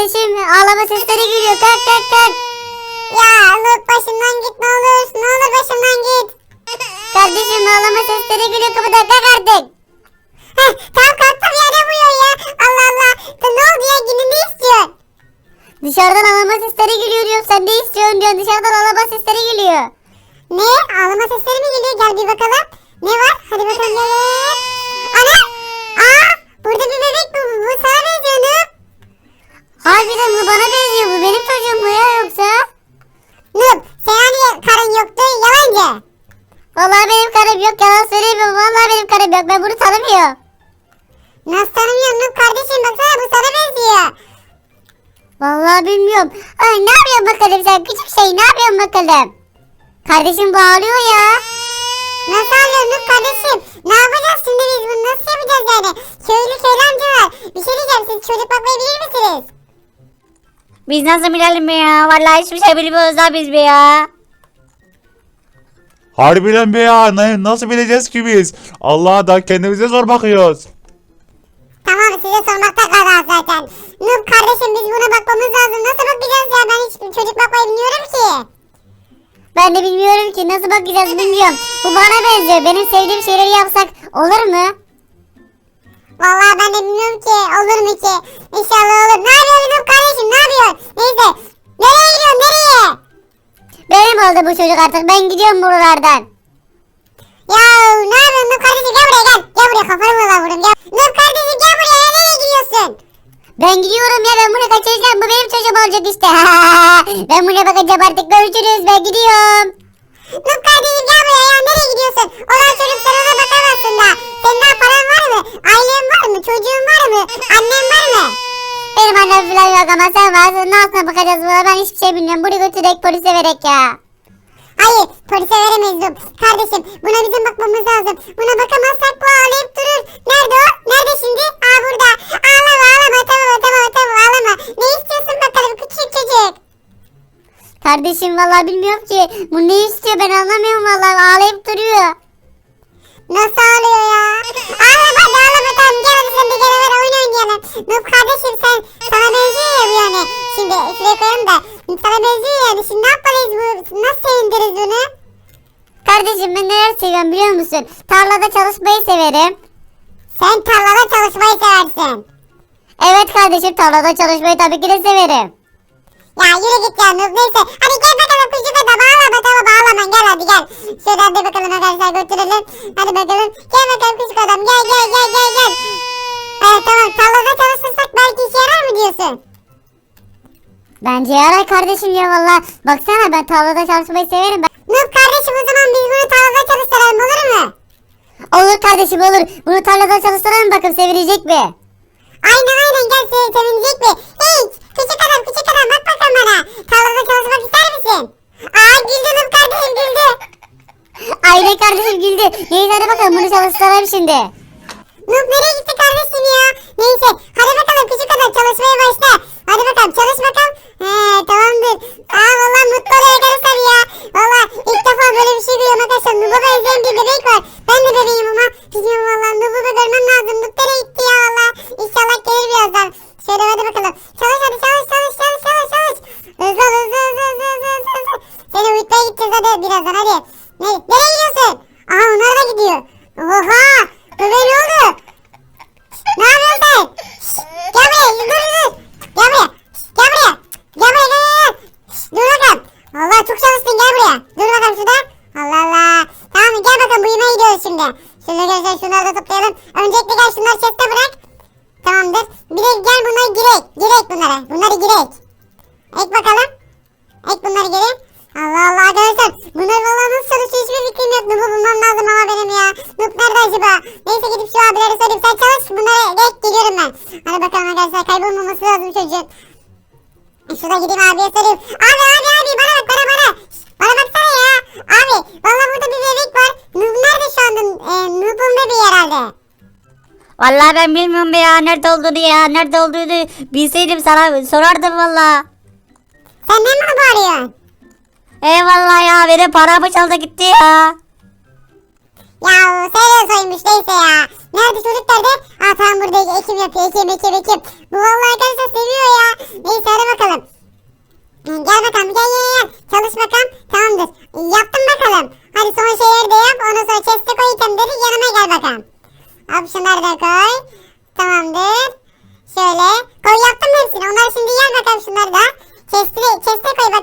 Kardeşim ağlama sesleri geliyor. Kalk kalk kalk. Ya Lut başımdan git ne olur. Ne olur başımdan git. Kardeşim ağlama sesleri geliyor kapıda kalk artık. Heh, tamam kalktım ya ne vuruyor ya. Allah Allah. Ne oldu ya yine ne istiyorsun? Dışarıdan ağlama sesleri geliyor diyorum. Sen ne istiyorsun diyorsun. Dışarıdan ağlama sesleri geliyor. Ne? Ağlama sesleri mi geliyor? Gel bir bakalım. Ne var? Hadi bakalım. Ana! Aa! Burada bir bebek bu. Bu, sana. Harbiden bu bana benziyor. Bu benim çocuğum mu ya yoksa? Nup sen hani karın yoktu yalancı. Vallahi benim karım yok. Yalan söylemiyorum. Vallahi benim karım yok. Ben bunu tanımıyorum. Nasıl tanımıyorsun Nup kardeşim baksana bu sana benziyor. Vallahi bilmiyorum. Ay ne yapıyorsun bakalım sen küçük şey ne yapıyorsun bakalım? Kardeşim bu ağlıyor ya. Nasıl alıyorsun Nup kardeşim? Ne yapacağız şimdi biz bunu nasıl yapacağız yani? Köylü köylü amcalar. Bir şey diyeceğim siz çocuk bakmayı bilir misiniz? Biz nasıl bilelim ya? Vallahi hiçbir şey bilmiyoruz da biz bir ya. Harbiden be ya ne, nasıl bileceğiz ki biz? Allah da kendimize zor bakıyoruz. Tamam size sormakta kaldı zaten. Nup kardeşim biz buna bakmamız lazım. Nasıl bakacağız ya? Ben hiç çocuk bakmayı bilmiyorum ki. Ben de bilmiyorum ki nasıl bakacağız bilmiyorum. Bu bana benziyor. Benim sevdiğim şeyleri yapsak olur mu? Vallahi ben de bilmiyorum ki olur mu ki? İnşallah olur. Ne yapıyorsun Nup kardeşim ne yapıyorsun? Neyse. Nereye gidiyorsun nereye? Benim oldu bu çocuk artık. Ben gidiyorum buralardan. Ya ne yapıyorsun Nup kardeşim gel buraya gel. Gel buraya kafanı vurla vururum gel. Nup kardeşim gel buraya nereye gidiyorsun? Ben gidiyorum ya ben bunu kaçıracağım. Bu benim çocuğum olacak işte. ben buna bakacağım artık. Görüşürüz. Ben gidiyorum. Nup kardeşim gel buraya ya nereye gidiyorsun? Olan çocuk sen ona bakamazsın da. Senin daha paran var mı? Ailen var mı? Çocuğun var mı? Annen var mı? Benim annem falan yok ama sen varsın. Yapsam bakacağız buna. Ben hiçbir şey bilmiyorum. Bunu götürerek polise verek ya. Hayır polise veremeyiz Nup. Kardeşim buna bizim bakmamız lazım. Buna bakamazsak bu ağlayıp durur. Nerede o? Nerede şimdi? Aa burada. Ağlama ağlama tamam tamam tamam ağlama. Ne istiyorsun bakalım küçük çocuk? Kardeşim vallahi bilmiyorum ki. Bu ne istiyor ben anlamıyorum vallahi. Ağlayıp duruyor. Nasıl ağlıyor ya? Ağlama hadi ağlama tamam gel hadi sen de gel hemen oyun oynayalım. Nup kardeşim sen sana benziyor ya bu yani. Şimdi şuraya koyalım da sana benziyor yani. Şimdi ne yapmalıyız bu? Nasıl sevindiririz bunu? Kardeşim ben neler seviyorum biliyor musun? Tarlada çalışmayı severim. Sen tarlada çalışmayı seversin. Evet kardeşim tarlada çalışmayı tabii ki de severim. Ya yürü git ya Nup neyse. Hadi gel bakalım küçük adam ağlama tamam ağlama gel hadi gel. Şöyle hadi bakalım arkadaşlar götürelim. Hadi bakalım. Gel bakalım küçük adam gel gel gel gel gel. Evet tamam tarlada çalışırsak belki işe yarar mı diyorsun? Bence yarar kardeşim ya valla. Baksana ben tarlada çalışmayı severim. Ben... Nup kardeşim o zaman biz bunu tarlada çalıştıralım olur mu? Olur kardeşim olur. Bunu tarlada çalıştıralım bakın sevilecek mi? Aynen aynen gel seni sevinecek mi? Hiç küçük adam küçük adam bak bakalım bana. Tarlada çalışmak ister misin? Aa güldü Nup kardeşim güldü. Aynen kardeşim güldü. Neyse hadi bakalım çalıştıralım şimdi. Nup nereye gitti kardeşim ya? Neyse hadi bakalım küçük adam çalışmaya başla. Hadi bakalım çalış bakalım. He tamamdır. Aa valla mutlu oluyor arkadaşlar ya. Valla ilk defa böyle bir şey görüyorum arkadaşlar. Nup'a benzeyen bir bebek var. Ben de bebeğim ama. Bilmiyorum valla Nup'u da görmem lazım. Nup nereye gitti ya valla. İnşallah gelir birazdan. Şöyle hadi bakalım. Bakalım arkadaşlar kaybolmaması lazım çocuğun. Şurada gideyim abiye söyleyeyim. Abi abi abi bana bak bana bana. Şşt, Bana baksana ya. Abi valla burada bir bebek var. Nub nerede şu anda? E, Nub'un bebeği herhalde. Vallahi ben bilmiyorum be ya nerede olduğunu ya nerede olduğunu bilseydim sana sorardım valla. Sen ne mi bağırıyorsun? Eyvallah ya benim paramı çaldı gitti ya. Ya seviyor soymuş neyse ya. Nerede çocuk nerede? burada ekim yapıyor. Ekim ekim ekim. Bu vallahi arkadaşlar seviyor ya. Neyse hadi bakalım. Gel bakalım gel gel gel. Çalış bakalım. Tamamdır. Yaptım bakalım. Hadi son şeyleri de yap. Ondan sonra chest'e koy itemleri. Yanıma gel bakalım. Abi şunları da koy. Tamamdır. Şöyle. Koy yaptım hepsini. Onları şimdi gel bakalım şunları da. Chest'e, chest'e koy bakalım.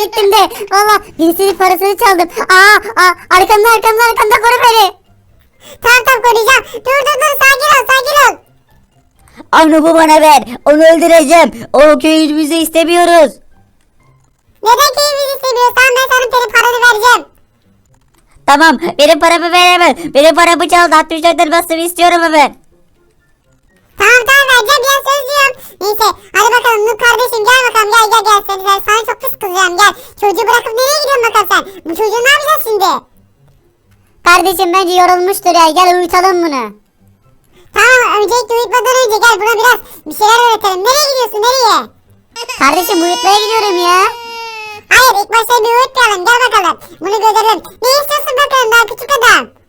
Yere gittim de. Valla birisinin parasını çaldım. Aa, aa arkamda arkamda arkamda koru beni. Tamam tamam koruyacağım. Dur dur dur sakin ol sakin ol. Anub'u bana ver. Onu öldüreceğim. O köyümüzü istemiyoruz. Neden köyümüzü seviyorsun? Tamam ben sana senin paranı vereceğim. Tamam benim paramı ver hemen. Benim paramı çaldı. 64 elmasımı istiyorum hemen. Tamam tamam vereceğim ya söz diyorum. Neyse hadi bakalım Noob kardeşim gel bakalım gel gel gel. Seni, sen- sana çok pis kızacağım gel. Çocuğu bırakıp nereye gidiyorsun bakalım sen? Bu çocuğu ne yapacaksın şimdi? Kardeşim bence yorulmuştur ya. Gel uyutalım bunu. Tamam öncelikle uyutmadan önce gel buna biraz bir şeyler öğretelim. Nereye gidiyorsun nereye? Kardeşim uyutmaya gidiyorum ya. Hayır ilk başta bir uyutmayalım gel bakalım. Bunu görelim. Ne istiyorsun bakalım daha küçük adam?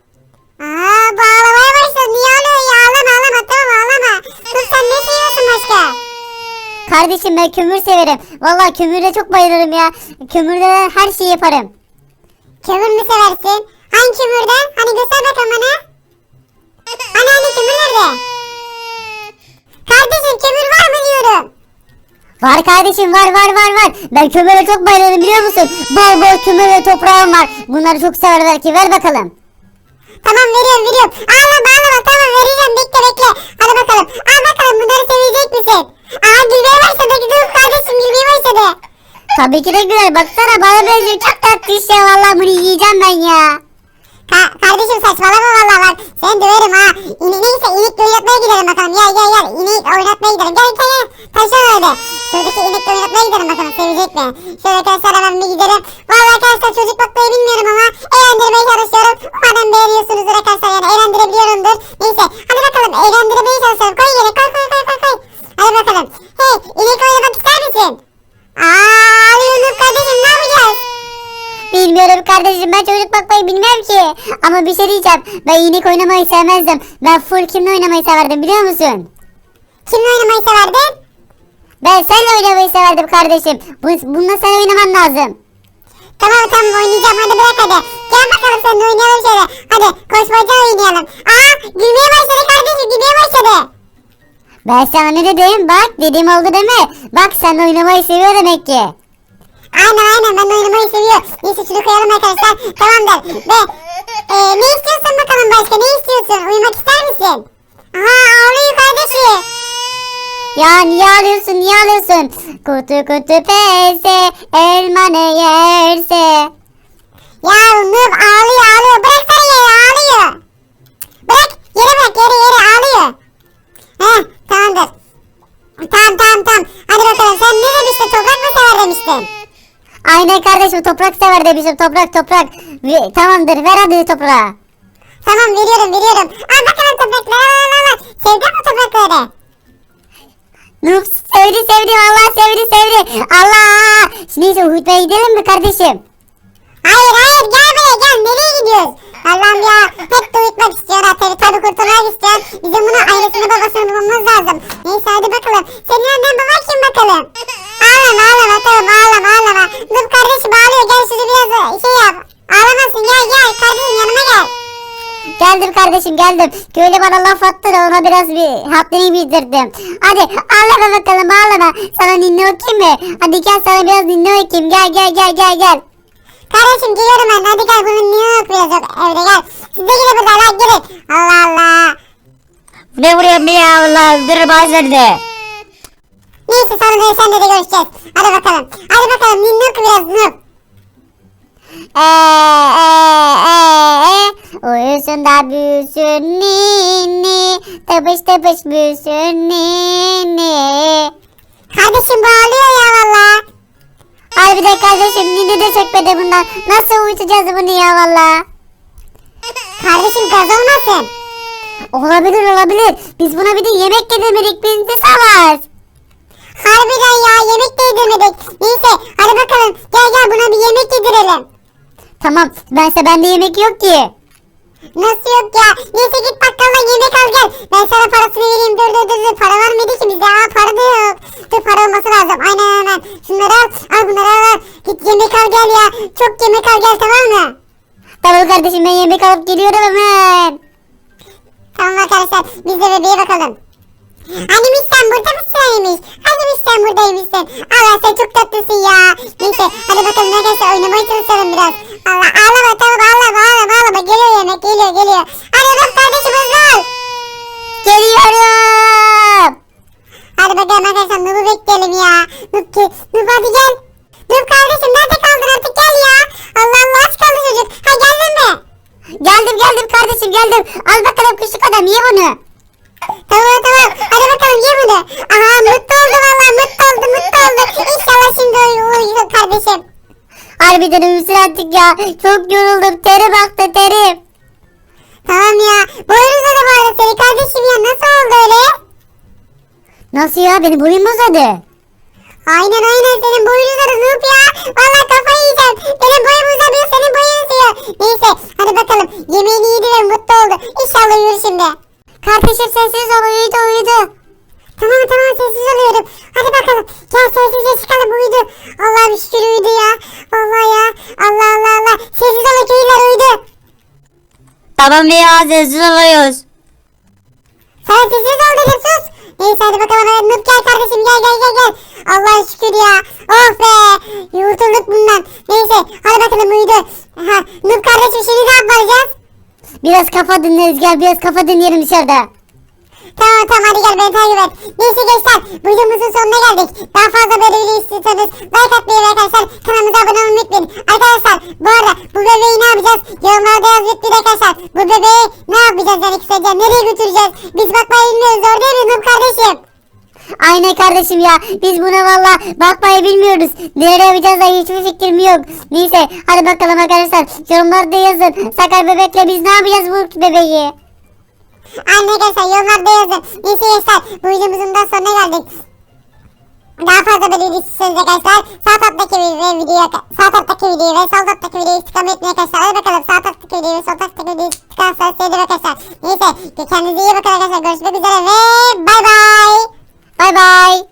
Kardeşim ben kömür severim. Vallahi kömürde çok bayılırım ya. Kömürde ben her şeyi yaparım. Kömür mü seversin? Hangi kömürden? Hani göster bakalım bana. Hani hani kömür nerede? Kardeşim kömür var mı diyorum. Var kardeşim var var var var. Ben kömüre çok bayılırım biliyor musun? Bol bol kömür ve toprağım var. Bunları çok sever belki ver bakalım. Tamam veriyorum veriyorum. Ağlama ağlama tamam vereceğim bekle bekle. Hadi bakalım. Al bakalım bunları sevecek misin? Aa gülmeye başladı. Dur kardeşim gülmeye başladı. Tabii ki de güzel. Baksana bana benziyor. Çok tatlı işte. Vallahi bunu yiyeceğim ben ya. Ka- kardeşim saçmalama valla bak. Seni döverim ha. İne neyse inek oynatmaya gidelim bakalım. Gel gel gel. İnek oynatmaya gidelim. Gel gel gel. Taşan öyle. Şuradaki inek oynatmaya gidelim bakalım. Sevecek mi? Şöyle arkadaşlar hemen bir gidelim. Valla arkadaşlar çocuk bakmayı bilmiyorum ama eğlendirmeye çalışıyorum. Umarım beğeniyorsunuzdur arkadaşlar. Yani eğlendirebiliyorumdur. Neyse. Hadi bakalım eğlendirmeye çalışalım. Koy yere koy koy Hey inek oynamak ister misin? Aaa ağlıyorsun kardeşim ne yapacağız? Bilmiyorum kardeşim. Ben çocuk bakmayı bilmem ki. Ama bir şey diyeceğim. Ben inek oynamayı sevmezdim. Ben full kimle oynamayı severdim biliyor musun? Kimle oynamayı severdin? Ben seninle oynamayı severdim kardeşim. Bu, bununla sen oynaman lazım. Tamam tamam oynayacağım hadi bırak hadi. Gel bakalım seninle oynayalım şöyle. Hadi koşmaca oynayalım. Aa gülmeye başladı kardeşim gülmeye başladı. Ben sana ne dedim? Bak dediğim oldu mi? Bak sen oynamayı seviyor demek ki. Aynen aynen ben oynamayı seviyorum. Neyse şunu koyalım arkadaşlar. Tamamdır. Ve e, ne istiyorsun bakalım başka ne istiyorsun? Uyumak ister misin? Aha ağlıyor kardeşim. Ya niye alıyorsun niye alıyorsun? Kutu kutu pese elma ne yerse. Ya Noob ağlıyor ağlıyor. Bırak sen yere ağlıyor. Bırak Aynen kardeşim toprak sever demişim toprak toprak. Ve- Tamamdır ver hadi toprağı. Tamam veriyorum veriyorum. Al bakalım toprakları al al al. Sevdin mi toprakları? Noob sevdi sevdi Allah sevdi sevdi. Allah. Neyse uyutmaya gidelim mi kardeşim? Hayır hayır gel buraya gel nereye gidiyoruz? Allah'ım ya hep de uyutmak istiyorlar tabii tabii kurtulmak istiyor. Bizim bunu ailesini babasını bulmamız lazım. Neyse hadi bakalım. Senin annen baban kim bakalım? Ağlama ağlama tamam ağlama ağlama. Dur kardeşim ağlıyor gel şunu biraz şey yap. Ağlamasın gel gel kardeşim yanıma gel. Geldim kardeşim geldim. Köylü bana laf attı da ona biraz bir haddini bildirdim. Hadi ağlama bakalım ağlama. Sana ninni okuyayım mı? Hadi gel sana biraz ninni okuyayım. Gel gel gel gel gel. Kardeşim geliyorum ben hadi gel bunun biraz yok evde gel. Siz de gidin buradan lan gelin. Allah Allah. Ne vuruyorsun ya Allah. Dur nerede? Neyse sonra sen de görüşeceğiz. Hadi bakalım. Hadi bakalım ninni oku biraz noob. Eee eee eee Uyusun da büyüsün ninni Tıpış tıpış büyüsün ninni Kardeşim bu ağlıyor ya valla. Harbiden kardeşim ninni de çekmedi bundan Nasıl uyutacağız bunu ya valla Kardeşim gaz olmasın. Olabilir olabilir. Biz buna bir de yemek yedirmedik. Biz de savaş. Harbiden ya yemek de yedirmedik. Neyse hadi bakalım gel gel buna bir yemek yedirelim. Tamam. Bense bende yemek yok ki. Nasıl yok ya? Neyse git bakkaldan yemek al gel. Ben sana parasını vereyim. Dur dur dur. dur. Para var mıydı ki bizde? Aa para da yok. Dur para olması lazım. Aynen aynen. Şunları al. Al bunları al. Git yemek al gel ya. Çok yemek al gel tamam mı? Tamam kardeşim ben yemek alıp geliyorum hemen. Tamam arkadaşlar. Biz de bebeğe bakalım. Animmiş sen burada mısın? Animmiş sen buradaymışsın. Allah sen çok tatlısın ya. Neyse hadi bakalım arkadaşlar oynamaya çalışalım biraz. Allah ağlama tamam ağlama ağlama ağlama. Geliyor yemek geliyor geliyor. Hadi kardeşim hızlı. Geliyorum. Hadi bakalım arkadaşlar Nub'u bekleyelim ya. Nub, ki, Nub hadi gel. Nub kardeşim nerede kaldın artık gel ya. Allah Allah aç kaldı çocuk. Ha geldin mi? Geldim geldim kardeşim geldim. Al bakalım küçük adam ye bunu. Tamam tamam. Hadi bakalım ye bunu. Aha mutlu oldu valla mutlu oldu mutlu oldu. İnşallah şimdi uy- uyuyor kardeşim. Harbiden uyusun artık ya. Çok yoruldum. Terim aktı terim. Tamam ya. Boynuzda da bağlı seni kardeşim ya. Nasıl oldu öyle? Nasıl ya benim boyum uzadı. Aynen aynen senin boyun uzadı Noob ya. Valla kafayı yiyeceğim. Benim boyum uzamıyor senin boyun uzuyor. Neyse hadi bakalım. Yemeğini yedi ve mutlu oldu. İnşallah uyur şimdi. Kardeşim sessiz ol uyudu uyudu. Tamam tamam sessiz oluyorum. Hadi bakalım. Gel sessizce çıkalım uyudu. Allah'ım şükür uyudu ya. Vallahi ya. Allah Allah Allah. Sessiz olun köylüler uyudu. Tamam ya sessiz oluyoruz. Sen sessiz ol dedim sus. Neyse hadi bakalım. Noob gel kardeşim gel gel gel gel. Allah'a şükür ya. Oh be. Yurtulduk bundan. Neyse hadi bakalım uyudu. Ha, kardeşim şimdi ne yapacağız? Biraz kafa dinleriz gel biraz kafa dinleyelim dışarıda. Tamam tamam hadi gel beni takip et. Neyse gençler videomuzun sonuna geldik. Daha fazla böyle video istiyorsanız like atmayı ve arkadaşlar kanalımıza abone olmayı unutmayın. Arkadaşlar bu arada bu bebeği ne yapacağız? Yorumlarda yaz lütfen arkadaşlar. Bu bebeği ne yapacağız yani kısaca nereye götüreceğiz? Biz bakmayı bilmiyoruz zor değil mi kardeşim? Aynen kardeşim ya biz buna valla bakmayı bilmiyoruz. Nereye yapacağız da hiçbir fikrim yok. Neyse hadi bakalım arkadaşlar yorumlarda yazın. Sakar bebekle biz ne yapacağız bu bebeği? Aynen arkadaşlar yorumlarda yazın. Neyse gençler bu videomuzun da sonuna geldik. Daha fazla böyle video istiyorsanız arkadaşlar sağ taraftaki ve videoyu sağ taraftaki videoyu ve sol taraftaki videoyu tıklamayı unutmayın arkadaşlar. Hadi bakalım sağ taraftaki videoyu ve sol taraftaki videoyu tıklarsanız sevinirim arkadaşlar. Neyse kendinize iyi bakın arkadaşlar. Görüşmek üzere ve bay bay. 拜拜。